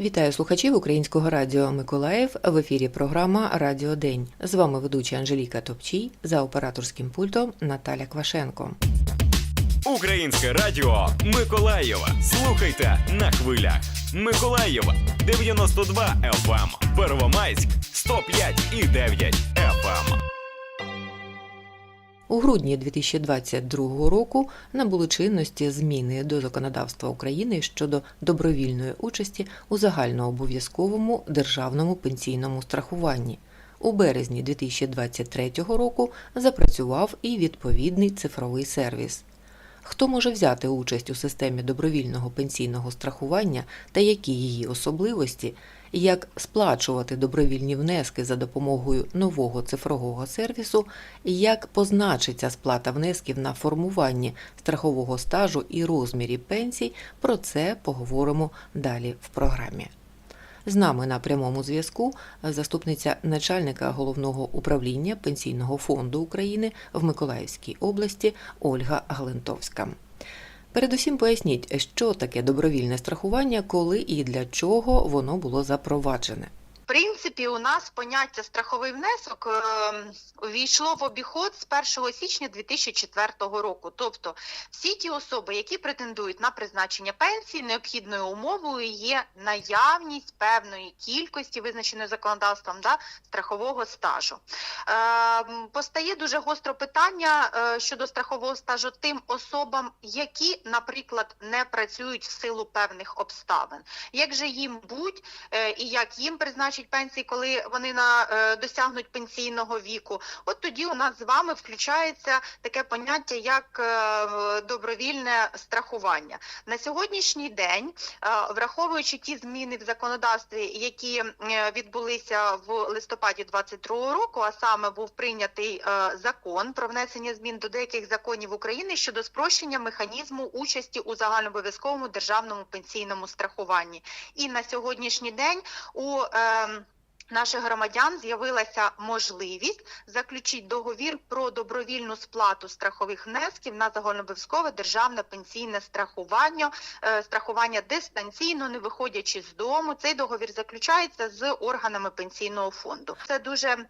Вітаю слухачів українського радіо Миколаїв. В ефірі програма Радіо День. З вами ведуча Анжеліка Топчій за операторським пультом Наталя Квашенко. Українське радіо Миколаєва. Слухайте на хвилях. Миколаєва 92 FM, Первомайськ 105 і 9 FM. У грудні 2022 року набули чинності зміни до законодавства України щодо добровільної участі у загальнообов'язковому державному пенсійному страхуванні. У березні 2023 року запрацював і відповідний цифровий сервіс. Хто може взяти участь у системі добровільного пенсійного страхування та які її особливості, як сплачувати добровільні внески за допомогою нового цифрового сервісу, як позначиться сплата внесків на формування страхового стажу і розмірі пенсій, про це поговоримо далі в програмі. З нами на прямому зв'язку заступниця начальника головного управління Пенсійного фонду України в Миколаївській області Ольга Глентовська. Передусім поясніть, що таке добровільне страхування, коли і для чого воно було запроваджене. Принципі, у нас поняття страховий внесок е, увійшло в обіход з 1 січня 2004 року. Тобто, всі ті особи, які претендують на призначення пенсії, необхідною умовою є наявність певної кількості, визначеної законодавством, да, страхового стажу. Е, постає дуже гостро питання е, щодо страхового стажу тим особам, які, наприклад, не працюють в силу певних обставин. Як же їм будь е, і як їм призначать пенсії, коли вони на е, досягнуть пенсійного віку. От тоді у нас з вами включається таке поняття як е, добровільне страхування. На сьогоднішній день, е, враховуючи ті зміни в законодавстві, які е, відбулися в листопаді 2022 року, а саме був прийнятий е, закон про внесення змін до деяких законів України щодо спрощення механізму участі у загальнообов'язковому державному пенсійному страхуванні. І на сьогоднішній день у е, Наших громадян з'явилася можливість заключити договір про добровільну сплату страхових внесків на загальнообов'язкове державне пенсійне страхування, е, страхування дистанційно, не виходячи з дому. Цей договір заключається з органами пенсійного фонду. Це дуже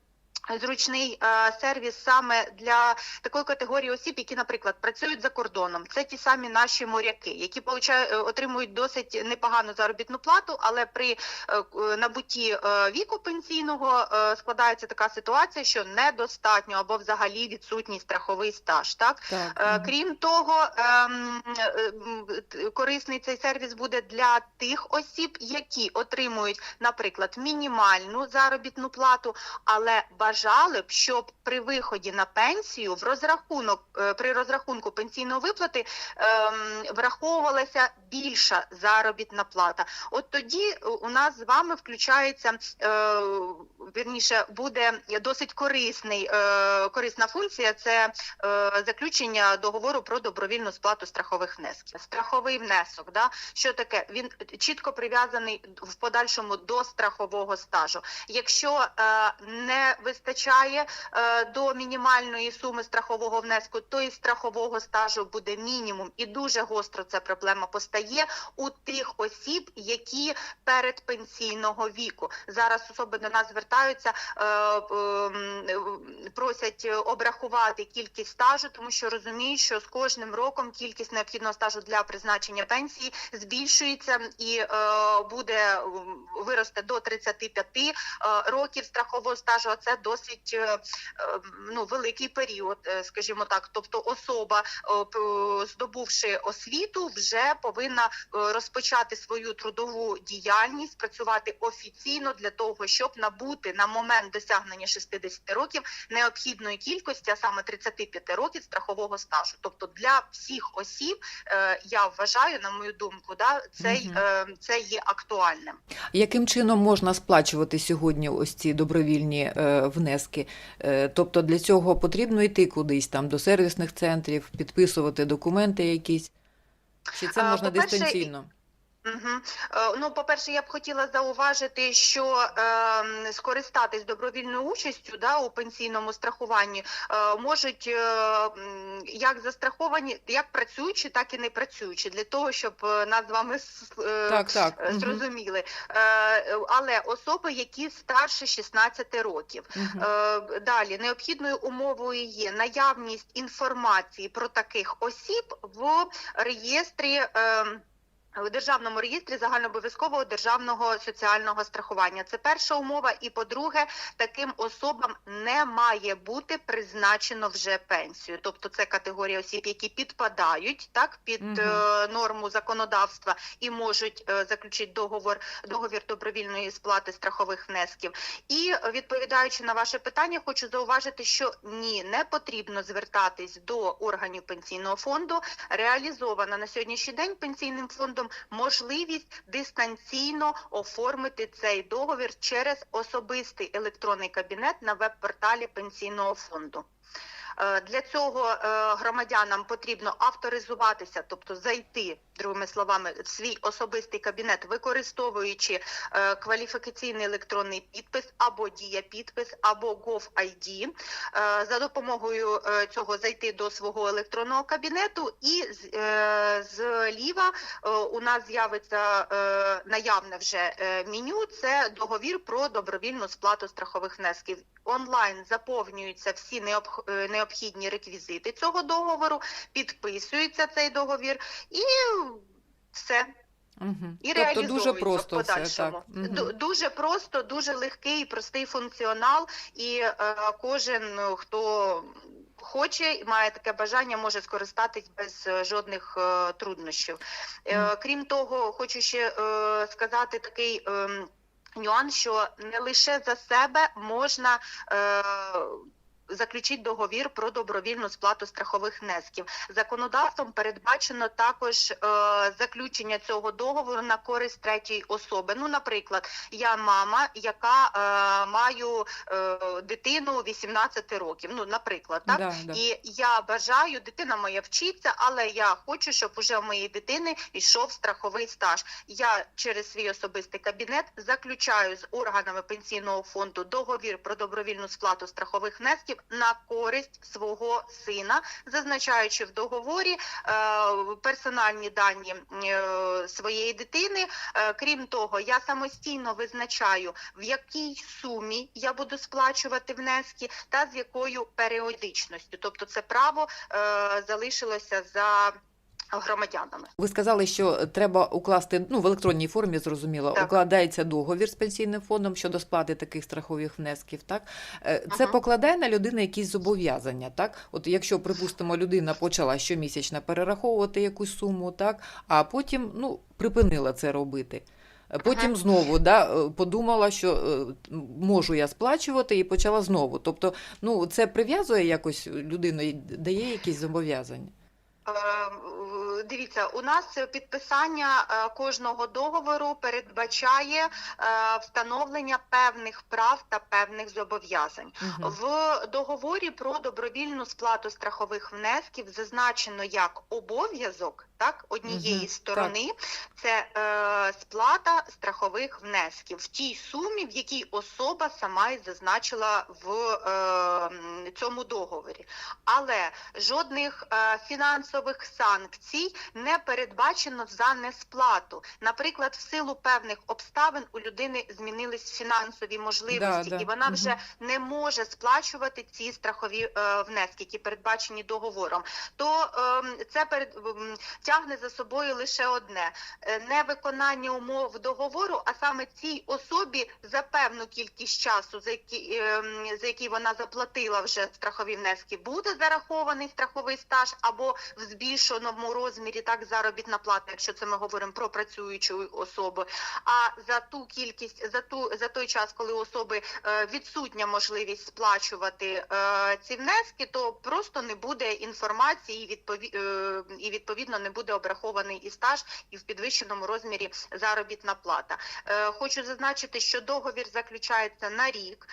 Зручний е, сервіс саме для такої категорії осіб, які, наприклад, працюють за кордоном. Це ті самі наші моряки, які получають, е, отримують досить непогану заробітну плату, але при е, набутті е, віку пенсійного е, складається така ситуація, що недостатньо або взагалі відсутній страховий стаж. Так Е, Крім того, ем, е, корисний цей сервіс буде для тих осіб, які отримують, наприклад, мінімальну заробітну плату, але бажали б, щоб при виході на пенсію в розрахунок е, при розрахунку пенсійної виплати ем, враховувалася більша заробітна плата. От тоді у нас з вами включається е, вірніше, буде досить корисний е, корисна функція. Це е, заключення договору про добровільну сплату страхових внесків. Страховий внесок, да що таке? Він чітко прив'язаний в подальшому до страхового стажу. Якщо е, не вистачає е, до мінімальної суми страхового внеску, то і страхового стажу буде мінімум, і дуже гостро ця проблема постає у тих осіб, які перед пенсійного віку. Зараз особи до нас звертаються, е, просять обрахувати кількість стажу, тому що розуміють, що з кожним роком кількість необхідного стажу для призначення пенсії збільшується і е, буде виросте до 35 е, років страхового стажу. А це досить е, е, ну великий період, е, скажімо так. Тобто особа, е, здобувши освіту, вже повинна розпочати свою трудову діяльність, працювати офіційно для того, щоб набути на момент досягнення 60 років необхідної кількості, а саме 35 років страхового стажу. Тобто для всіх осіб, я вважаю, на мою думку, да цей е, це є актуальним. Яким чином можна сплачувати сьогодні ось ці добровільні е, внески? Е, тобто для цього потрібно йти кудись там до сервісних центрів, підписувати документи якісь? Чи це можна дистанційно? Угу. Ну, по-перше, я б хотіла зауважити, що е, скористатись добровільною участю да, у пенсійному страхуванні е, можуть е, як застраховані, як працюючі, так і не працюючі, для того, щоб е, нас з вами е, Так, так. е, зрозуміли. Е, але особи, які старше 16 років. мгм. Е, Далі необхідною умовою є наявність інформації про таких осіб в реєстрі. ем, В державному реєстрі загальнообов'язкового державного соціального страхування це перша умова. І по-друге, таким особам не має бути призначено вже пенсію. Тобто, це категорія осіб, які підпадають так під е, норму законодавства і можуть е, заключити договор договір добровільної сплати страхових внесків. І відповідаючи на ваше питання, хочу зауважити, що ні, не потрібно звертатись до органів пенсійного фонду. Реалізована на сьогоднішній день пенсійним фондом можливість дистанційно оформити цей договір через особистий електронний кабінет на веб-порталі пенсійного фонду. Е, Для цього е, громадянам потрібно авторизуватися, тобто зайти, другими словами, в свій особистий кабінет, використовуючи е, кваліфікаційний електронний підпис або дія підпис, або GovID. За допомогою цього зайти до свого електронного кабінету, і зліва у нас з'явиться наявне вже меню. Це договір про добровільну сплату страхових внесків. Онлайн заповнюються всі необх- е, необхідні реквізити цього договору, підписується цей договір і все. Мгм. І Тобто дуже просто в все так. Ду- Дуже просто, дуже легкий, простий функціонал, і е, кожен, е, хто хоче і має таке бажання, може скористатись без е, жодних е, труднощів. Е, крім того, хочу ще е, сказати такий. ем, Нюанс, що не лише за себе можна е, заключити договір про добровільну сплату страхових внесків. Законодавством передбачено також е, заключення цього договору на користь третьої особи. Ну, наприклад, я мама, яка е, маю е, дитину 18 років. Ну, наприклад, так. Да, да. І я бажаю, дитина моя вчиться, але я хочу, щоб уже в моєї дитини йшов страховий стаж. Я через свій особистий кабінет заключаю з органами пенсійного фонду договір про добровільну сплату страхових внесків на користь свого сина, зазначаючи в договорі е, персональні дані е, своєї дитини. Е, крім того, я самостійно визначаю, в якій сумі я буду сплачувати внески та з якою періодичністю. Тобто, це право залишилося за громадянами. Ви сказали, що треба укласти ну в електронній формі, зрозуміло, Так. укладається договір з пенсійним фондом щодо сплати таких страхових внесків. Так Е, це Ага. покладає на людину якісь зобов'язання. Так, от якщо припустимо, людина почала щомісячно перераховувати якусь суму, так а потім ну припинила це робити. Е, Потім Ага. знову да, е, подумала, що можу я сплачувати, і почала знову. Тобто, ну це прив'язує якось людину і дає якісь зобов'язання. uh, Дивіться, у нас підписання е, кожного договору передбачає е, встановлення певних прав та певних зобов'язань. Мгм. В договорі про добровільну сплату страхових внесків зазначено як обов'язок так однієї Мгм, сторони це е, сплата страхових внесків в тій сумі, в якій особа сама і зазначила в е, цьому договорі. Але жодних е, фінансових санкцій не передбачено за несплату. Наприклад, в силу певних обставин у людини змінились фінансові можливості, Да, да. і вона вже Мгм. не може сплачувати ці страхові е, внески, які передбачені договором. То ем, це перед м, тягне за собою лише одне е, невиконання умов договору, а саме цій особі за певну кількість часу, за які ем, за який вона заплатила вже страхові внески, буде зарахований страховий стаж або в збільшеному розмірі так заробітна плата, якщо це ми говоримо про працюючу особу. А за ту кількість, за ту за той час, коли особи е, відсутня можливість сплачувати е, ці внески, то просто не буде інформації відпові... е, і відповідно не буде обрахований і стаж, і в підвищеному розмірі заробітна плата. Хочу зазначити, що договір заключається на рік.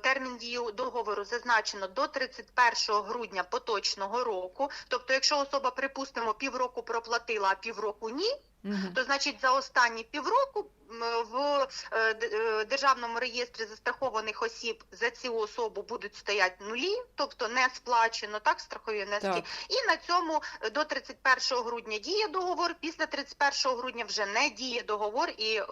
Термін дії договору зазначено до 31 грудня поточного року. Тобто, якщо особа, припустимо, півроку проплатила, а півроку ні, Мгм. То значить, за останні півроку в е, е, державному реєстрі застрахованих осіб за цю особу будуть стояти нулі, тобто не сплачено так страхові внески. Так. І на цьому е, до 31 грудня діє договор. Після 31 грудня вже не діє договор, і е,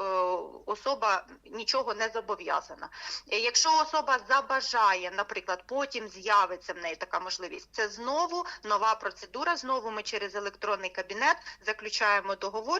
особа нічого не зобов'язана. Якщо особа забажає, наприклад, потім з'явиться в неї така можливість. Це знову нова процедура. Знову ми через електронний кабінет заключаємо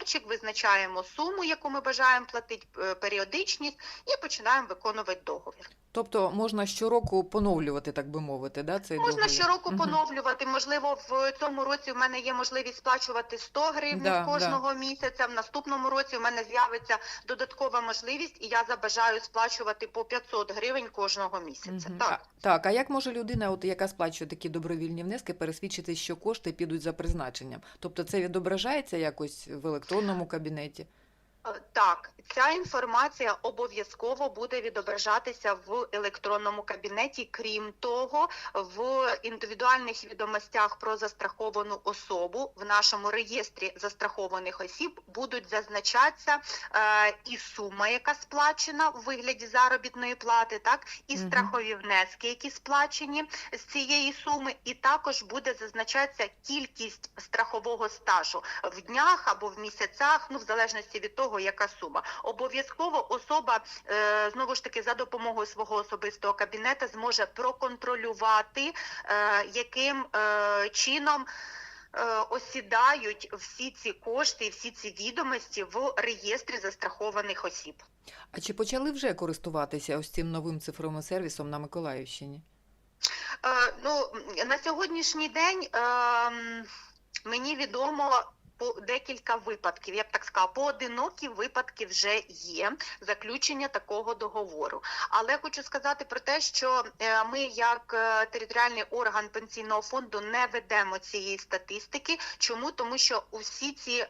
договорчик, визначаємо суму, яку ми бажаємо платити, е, періодичність, і починаємо виконувати договір. Тобто можна щороку поновлювати, так би мовити, да, цей Можна договір? щороку Мгм. поновлювати. Можливо, в цьому році в мене є можливість сплачувати 100 гривень Да, кожного місяця. В наступному році в мене з'явиться додаткова можливість, і я забажаю сплачувати по 500 гривень кожного місяця. Мгм. Так. А, так, а як може людина, от, яка сплачує такі добровільні внески, пересвідчити, що кошти підуть за призначенням? Тобто це відображається якось в електронному кабінеті? Е, Так, ця інформація обов'язково буде відображатися в електронному кабінеті. Крім того, в індивідуальних відомостях про застраховану особу в нашому реєстрі застрахованих осіб будуть зазначатися е, і сума, яка сплачена в вигляді заробітної плати, так і страхові внески, які сплачені з цієї суми, і також буде зазначатися кількість страхового стажу в днях або в місяцях, ну в залежності від того, яка сума. Обов'язково особа е, знову ж таки за допомогою свого особистого кабінета зможе проконтролювати, е, яким е, чином. е, Осідають всі ці кошти і всі ці відомості в реєстрі застрахованих осіб. А чи почали вже користуватися ось цим новим цифровим сервісом на Миколаївщині? Е, ну, на сьогоднішній день ем, мені відомо по декілька випадків, я б так сказала, поодинокі випадки вже є заключення такого договору. Але хочу сказати про те, що е, ми, як е, територіальний орган пенсійного фонду, не ведемо цієї статистики. Чому? Тому що усі ці е,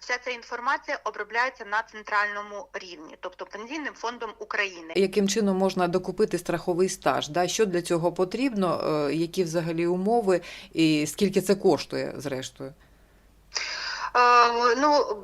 вся ця інформація обробляється на центральному рівні, тобто пенсійним фондом України. Яким чином можна докупити страховий стаж? Да? Що для цього потрібно? Які взагалі умови і скільки це коштує, зрештою? Е, Ну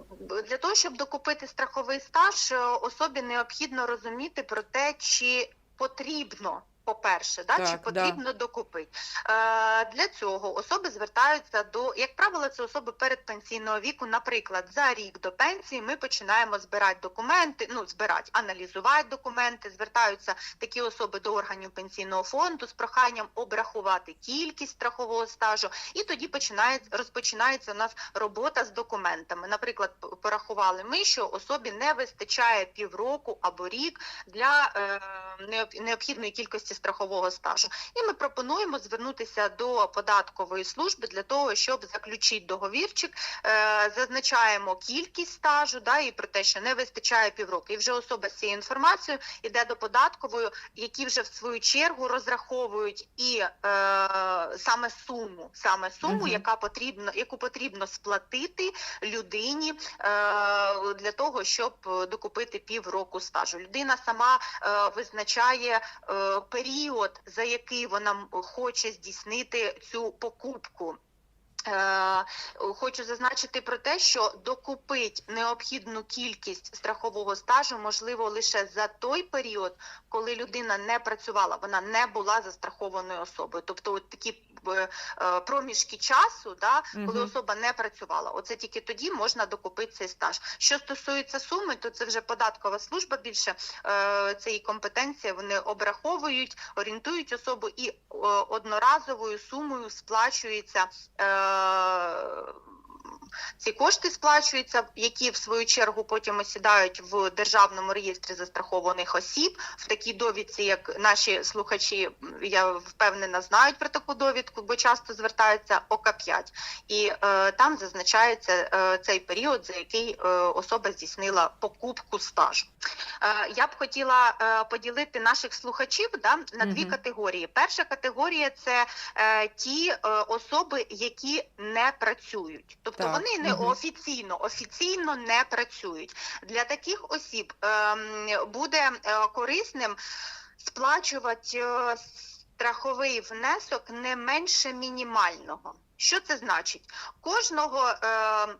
для того, щоб докупити страховий стаж, е, особі необхідно розуміти про те, чи потрібно. По-перше, да, чи Так, потрібно докупити. Е, для цього особи звертаються до, як правило, це особи передпенсійного віку. Наприклад, за рік до пенсії ми починаємо збирати документи, ну збирати, аналізувати документи. Звертаються такі особи до органів пенсійного фонду з проханням обрахувати кількість страхового стажу, і тоді починає розпочинається у нас робота з документами. Наприклад, порахували ми, що особі не вистачає півроку або рік для е, необхідної кількості страхового стажу. І ми пропонуємо звернутися до податкової служби для того, щоб заключити договірчик. Е, зазначаємо кількість стажу, да, і про те, що не вистачає півроку. І вже особа з цією інформацією йде до податкової, які вже в свою чергу розраховують і е, саме суму, саме суму, Мгм. яка потрібно, яку потрібно сплатити людині е, для того, щоб докупити півроку стажу. Людина сама е, визначає е, період, за який вона хоче здійснити цю покупку. Е, Хочу зазначити про те, що докупить необхідну кількість страхового стажу можливо лише за той період, коли людина не працювала, вона не була застрахованою особою. Тобто, от такі е, е, проміжки часу, да, коли угу. особа не працювала, оце тільки тоді можна докупити цей стаж. Що стосується суми, то це вже податкова служба більше цієї це і компетенція. Вони обраховують, орієнтують особу і е, одноразовою сумою сплачується. Ці кошти сплачуються, які в свою чергу потім осідають в державному реєстрі застрахованих осіб. В такій довідці, як наші слухачі, я впевнена, знають про таку довідку, бо часто звертаються ОК-5. І е, там зазначається е, цей період, за який е, особа здійснила покупку стажу. Е, я б хотіла е, поділити наших слухачів да, на дві Мгм. категорії. Перша категорія це е, ті е, особи, які не працюють, тобто Так, вони не офіційно, офіційно не працюють. Для таких осіб ем, буде е, корисним сплачувати е, страховий внесок не менше мінімального. Що це значить? Кожного е,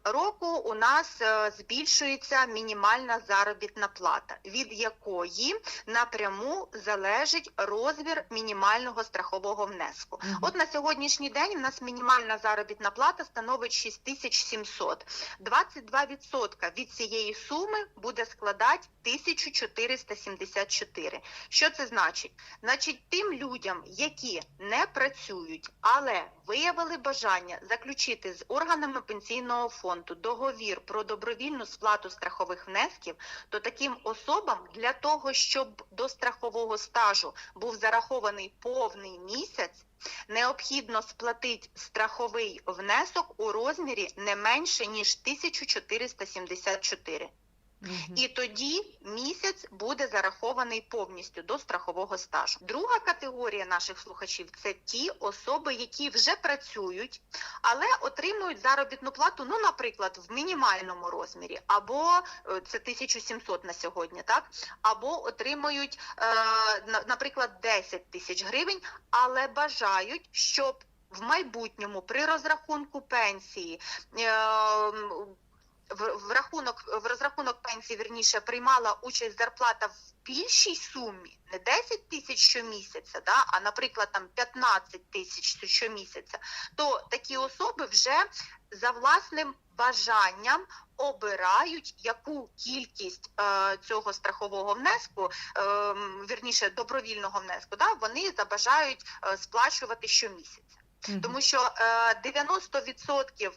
року у нас е, збільшується мінімальна заробітна плата, від якої напряму залежить розмір мінімального страхового внеску. Мгм. От на сьогоднішній день у нас мінімальна заробітна плата становить 6700. 22% від цієї суми буде складати 1474. Що це значить? Значить, тим людям, які не працюють, але виявили бажання заключити з органами пенсійного фонду договір про добровільну сплату страхових внесків, то таким особам для того, щоб до страхового стажу був зарахований повний місяць, необхідно сплатити страховий внесок у розмірі не менше ніж 1474. Мгм. І тоді місяць буде зарахований повністю до страхового стажу. Друга категорія наших слухачів це ті особи, які вже працюють, але отримують заробітну плату, ну, наприклад, в мінімальному розмірі, або е, це 1700 на сьогодні, так, або отримують, е, на- наприклад, 10 тисяч гривень, але бажають, щоб в майбутньому при розрахунку пенсії е, в, рахунок в розрахунок пенсії вірніше приймала участь зарплата в більшій сумі, не 10 тисяч щомісяця, да, а наприклад там 15 тисяч щомісяця, то такі особи вже за власним бажанням обирають, яку кількість е, цього страхового внеску, е, вірніше добровільного внеску, да, вони забажають е, сплачувати щомісяця. Тому що е, 90%, е,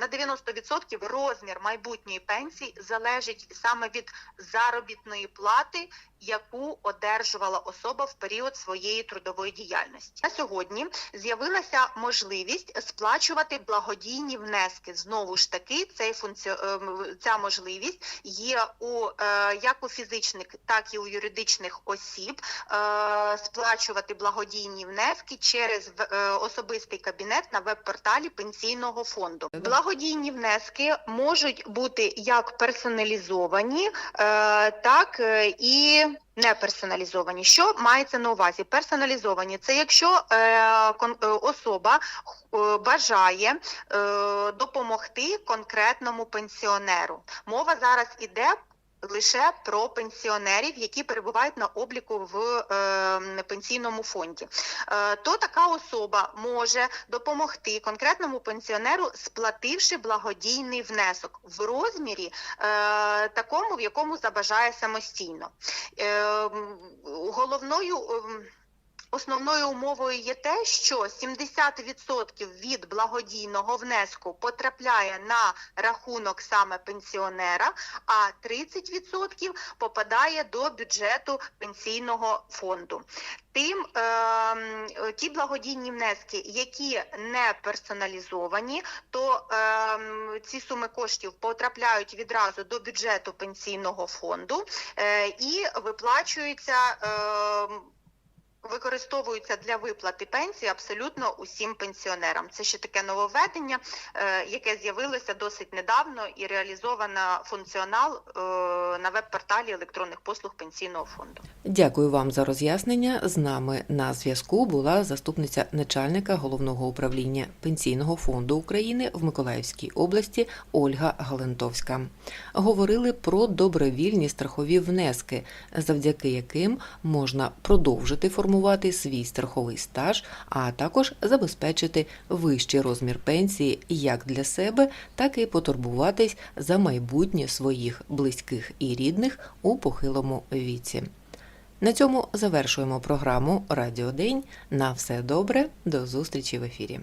на 90% розмір майбутньої пенсії залежить саме від заробітної плати, яку одержувала особа в період своєї трудової діяльності. На сьогодні з'явилася можливість сплачувати благодійні внески. Знову ж таки, цей функці... е, ця можливість є у е, як у фізичних, так і у юридичних осіб е, сплачувати благодійні внески через особистий кабінет на веб-порталі пенсійного фонду. Благодійні внески можуть бути як персоналізовані, так і не персоналізовані. Що мається на увазі? Персоналізовані це якщо е, е, особа е, бажає е, допомогти конкретному пенсіонеру. Мова зараз іде лише про пенсіонерів, які перебувають на обліку в е, пенсійному фонді. Е, то така особа може допомогти конкретному пенсіонеру, сплативши благодійний внесок в розмірі е, такому, в якому забажає самостійно. Е, головною ем, Основною умовою є те, що 70% від благодійного внеску потрапляє на рахунок саме пенсіонера, а 30% попадає до бюджету пенсійного фонду. Тим е, ті благодійні внески, які не персоналізовані, то е, ці суми коштів потрапляють відразу до бюджету пенсійного фонду е, і виплачуються. Е, м, використовуються для виплати пенсії абсолютно усім пенсіонерам. Це ще таке нововведення, е, яке з'явилося досить недавно і реалізовано функціонал е, на веб-порталі електронних послуг пенсійного фонду. Дякую вам за роз'яснення. З нами на зв'язку була заступниця начальника головного управління Пенсійного фонду України в Миколаївській області Ольга Галентовська. Говорили про добровільні страхові внески, завдяки яким можна продовжити формувати свій страховий стаж, а також забезпечити вищий розмір пенсії як для себе, так і потурбуватись за майбутнє своїх близьких і рідних у похилому віці. На цьому завершуємо програму Радіодень. На все добре, до зустрічі в ефірі.